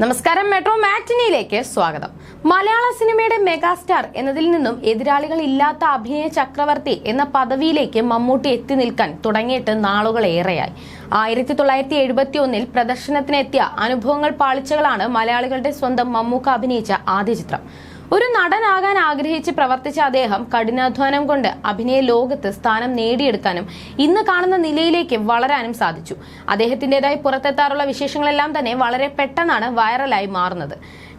നമസ്കാരം മെട്രോ മാറ്റിനിയിലേക്ക് സ്വാഗതം. മലയാള സിനിമയുടെ മെഗാസ്റ്റാർ എന്നതിൽ നിന്നും എതിരാളികൾ ഇല്ലാത്ത അഭിനയ ചക്രവർത്തി എന്ന പദവിയിലേക്ക് മമ്മൂട്ടി എത്തി നിൽക്കാൻ തുടങ്ങിയിട്ട് നാളുകളേറെയായി ആയിരത്തി തൊള്ളായിരത്തി എഴുപത്തി ഒന്നിൽ പ്രദർശനത്തിനെത്തിയ അനുഭവങ്ങൾ പാളിച്ചകളാണ് മലയാളികളുടെ സ്വന്തം മമ്മൂക്ക അഭിനയിച്ച ആദ്യ ചിത്രം. ഒരു നടനാകാൻ ആഗ്രഹിച്ച് പ്രവർത്തിച്ച അദ്ദേഹം കഠിനാധ്വാനം കൊണ്ട് അഭിനയ ലോകത്ത് സ്ഥാനം നേടിയെടുക്കാനും ഇന്ന് കാണുന്ന നിലയിലേക്ക് വളരാനും സാധിച്ചു. അദ്ദേഹത്തിന്റെതായി പുറത്തെത്താറുള്ള വിശേഷങ്ങളെല്ലാം തന്നെ വളരെ പെട്ടെന്നാണ് വൈറലായി മാറുന്നത്.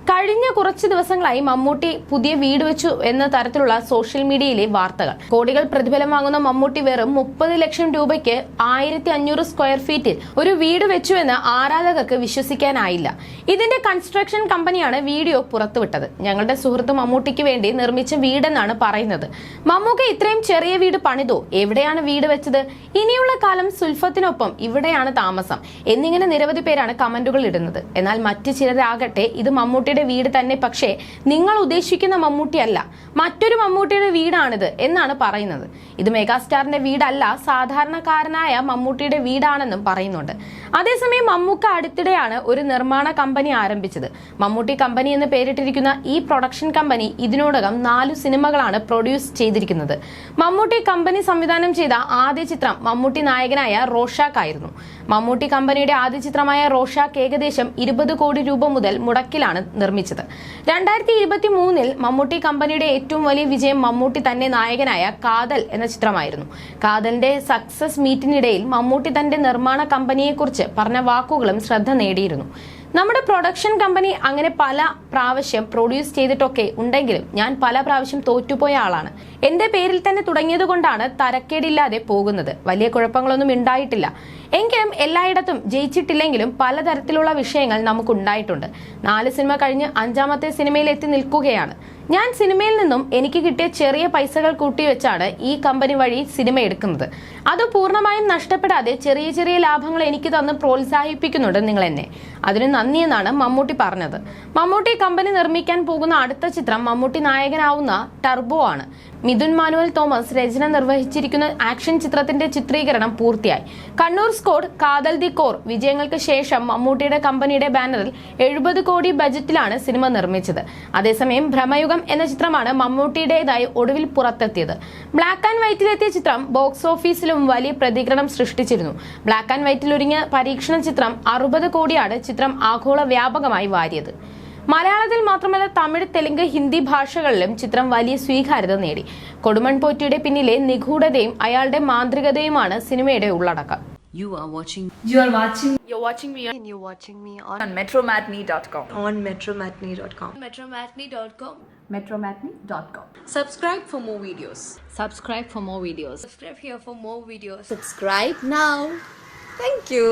കഴിഞ്ഞ കുറച്ച് ദിവസങ്ങളായി മമ്മൂട്ടി പുതിയ വീട് വെച്ചു എന്ന തരത്തിലുള്ള സോഷ്യൽ മീഡിയയിലെ വാർത്തകൾ. കോടികൾ പ്രതിഫലം വാങ്ങുന്ന മമ്മൂട്ടി വെറും മുപ്പത് ലക്ഷം രൂപയ്ക്ക് ആയിരത്തി അഞ്ഞൂറ് സ്ക്വയർ ഫീറ്റിൽ ഒരു വീട് വെച്ചു എന്ന് ആരാധകർക്ക് വിശ്വസിക്കാനായില്ല. ഇതിന്റെ കൺസ്ട്രക്ഷൻ കമ്പനിയാണ് വീഡിയോ പുറത്തുവിട്ടത്. ഞങ്ങളുടെ സുഹൃത്ത് മമ്മൂട്ടിക്ക് വേണ്ടി നിർമ്മിച്ച വീടെന്നാണ് പറയുന്നത്. മമ്മൂക്ക ഇത്രയും ചെറിയ വീട് പണിതോ. എവിടെയാണ് വീട് വെച്ചത്? ഇനിയുള്ള കാലം സുൽഫത്തിനൊപ്പം ഇവിടെയാണ് താമസം. എന്നിങ്ങനെ നിരവധി പേരാണ് കമന്റുകൾ ഇടുന്നത്. എന്നാൽ മറ്റു ചിലരാകട്ടെ ഇത് മമ്മൂട്ടിയുടെ വീട് തന്നെ പക്ഷേ നിങ്ങൾ ഉദ്ദേശിക്കുന്ന മമ്മൂട്ടിയല്ല മറ്റൊരു മമ്മൂട്ടിയുടെ വീടാണിത് എന്നാണ് പറയുന്നത്. ഇത് മെഗാസ്റ്റാറിന്റെ വീടല്ല സാധാരണക്കാരനായ മമ്മൂട്ടിയുടെ വീടാണെന്നും പറയുന്നുണ്ട്. അതേസമയം മമ്മൂക്ക അടുത്തിടെയാണ് ഒരു നിർമ്മാണ കമ്പനി ആരംഭിച്ചത്. മമ്മൂട്ടി കമ്പനി എന്ന് പേരിട്ടിരിക്കുന്ന ഈ പ്രൊഡക്ഷൻ കമ്പനി ഇതിനോടകം നാലു സിനിമകളാണ് പ്രൊഡ്യൂസ് ചെയ്തിരിക്കുന്നത്. മമ്മൂട്ടി കമ്പനി സംവിധാനം ചെയ്ത ആദ്യ ചിത്രം മമ്മൂട്ടി നായകനായ റോഷാക്ക് ആയിരുന്നു. മമ്മൂട്ടി കമ്പനിയുടെ ആദ്യ ചിത്രമായ റോഷാക്ക് ഏകദേശം ഇരുപത് കോടി രൂപ മുതൽ മുടക്കിലാണ് നിർമ്മിച്ചത്. രണ്ടായിരത്തി ഇരുപത്തി മൂന്നിൽ മമ്മൂട്ടി കമ്പനിയുടെ ഏറ്റവും വലിയ വിജയം മമ്മൂട്ടി തന്നെ നായകനായ കാതൽ എന്ന ചിത്രമായിരുന്നു. കാതലിന്റെ സക്സസ് മീറ്റിനിടയിൽ മമ്മൂട്ടി തന്റെ നിർമ്മാണ കമ്പനിയെക്കുറിച്ച് പറഞ്ഞ വാക്കുകളും ശ്രദ്ധ നേടിയിരുന്നു. നമ്മുടെ പ്രൊഡക്ഷൻ കമ്പനി അങ്ങനെ പല പ്രാവശ്യം പ്രൊഡ്യൂസ് ചെയ്തിട്ടൊക്കെ ഉണ്ടെങ്കിലും ഞാൻ പല പ്രാവശ്യം തോറ്റുപോയ ആളാണ്. എന്റെ പേരിൽ തന്നെ തുടങ്ങിയത് കൊണ്ടാണ് തരക്കേടില്ലാതെ പോകുന്നത്. വലിയ കുഴപ്പങ്ങളൊന്നും ഉണ്ടായിട്ടില്ല. എങ്കിലും എല്ലായിടത്തും ജയിച്ചിട്ടില്ലെങ്കിലും പലതരത്തിലുള്ള വിഷയങ്ങൾ നമുക്കുണ്ടായിട്ടുണ്ട്. നാല് സിനിമ കഴിഞ്ഞ് അഞ്ചാമത്തെ സിനിമയിൽ എത്തി നിൽക്കുകയാണ്. ഞാൻ സിനിമയിൽ നിന്നും എനിക്ക് കിട്ടിയ ചെറിയ പൈസകൾ കൂട്ടി വെച്ചാണ് ഈ കമ്പനി വഴി സിനിമ എടുക്കുന്നത്. അത് പൂർണമായും നഷ്ടപ്പെടാതെ ചെറിയ ചെറിയ ലാഭങ്ങൾ എനിക്ക് തന്ന് പ്രോത്സാഹിപ്പിക്കുന്നുണ്ട് നിങ്ങൾ എന്നെ അതിന് നന്ദി എന്നാണ് മമ്മൂട്ടി പറഞ്ഞത്. മമ്മൂട്ടി കമ്പനി നിർമ്മിക്കാൻ പോകുന്ന അടുത്ത ചിത്രം മമ്മൂട്ടി നായകനാവുന്ന ടർബോ ആണ്. മിഥുൻ മാനുവൽ തോമസ് രചന നിർവഹിച്ചിരിക്കുന്ന ആക്ഷൻ ചിത്രത്തിന്റെ ചിത്രീകരണം പൂർത്തിയായി. Kannur squad Kaathal the core വിജയങ്ങൾക്ക് ശേഷം മമ്മൂട്ടിയുടെ കമ്പനിയുടെ ബാനറിൽ എഴുപത് കോടി ബജറ്റിലാണ് സിനിമ നിർമ്മിച്ചത്. അതേസമയം ഭ്രമയുഗം എന്ന ചിത്രമാണ് മമ്മൂട്ടിയുടേതായി ഒടുവിൽ പുറത്തെത്തിയത്. ബ്ലാക്ക് ആൻഡ് വൈറ്റിലെത്തിയ ചിത്രം ബോക്സ് ഓഫീസിലും വലിയ പ്രതികരണം സൃഷ്ടിച്ചിരുന്നു. ബ്ലാക്ക് ആൻഡ് വൈറ്റിൽ ഒരുങ്ങിയ പരീക്ഷണ ചിത്രം അറുപത് കോടിയാണ് ചിത്രം ആഗോള വ്യാപകമായി വാരിയത്. മലയാളത്തിൽ മാത്രമല്ല തമിഴ് തെലുങ്ക് ഹിന്ദി ഭാഷകളിലും ചിത്രം വലിയ സ്വീകാര്യത നേടി കൊടുമൺ പോറ്റിയുടെ പിന്നിലെ നിഗൂഢതയും അയാളുടെ മാന്ത്രികതയുമാണ് സിനിമയുടെ ഉള്ളടക്കം You are watching You are watching You're watching me on, and you're watching me on, on metromatney.com. on metromatney.com. metromatney.com. metromatney.com. Subscribe for more videos. Subscribe for more videos. Subscribe here for more videos. Subscribe now. Thank you.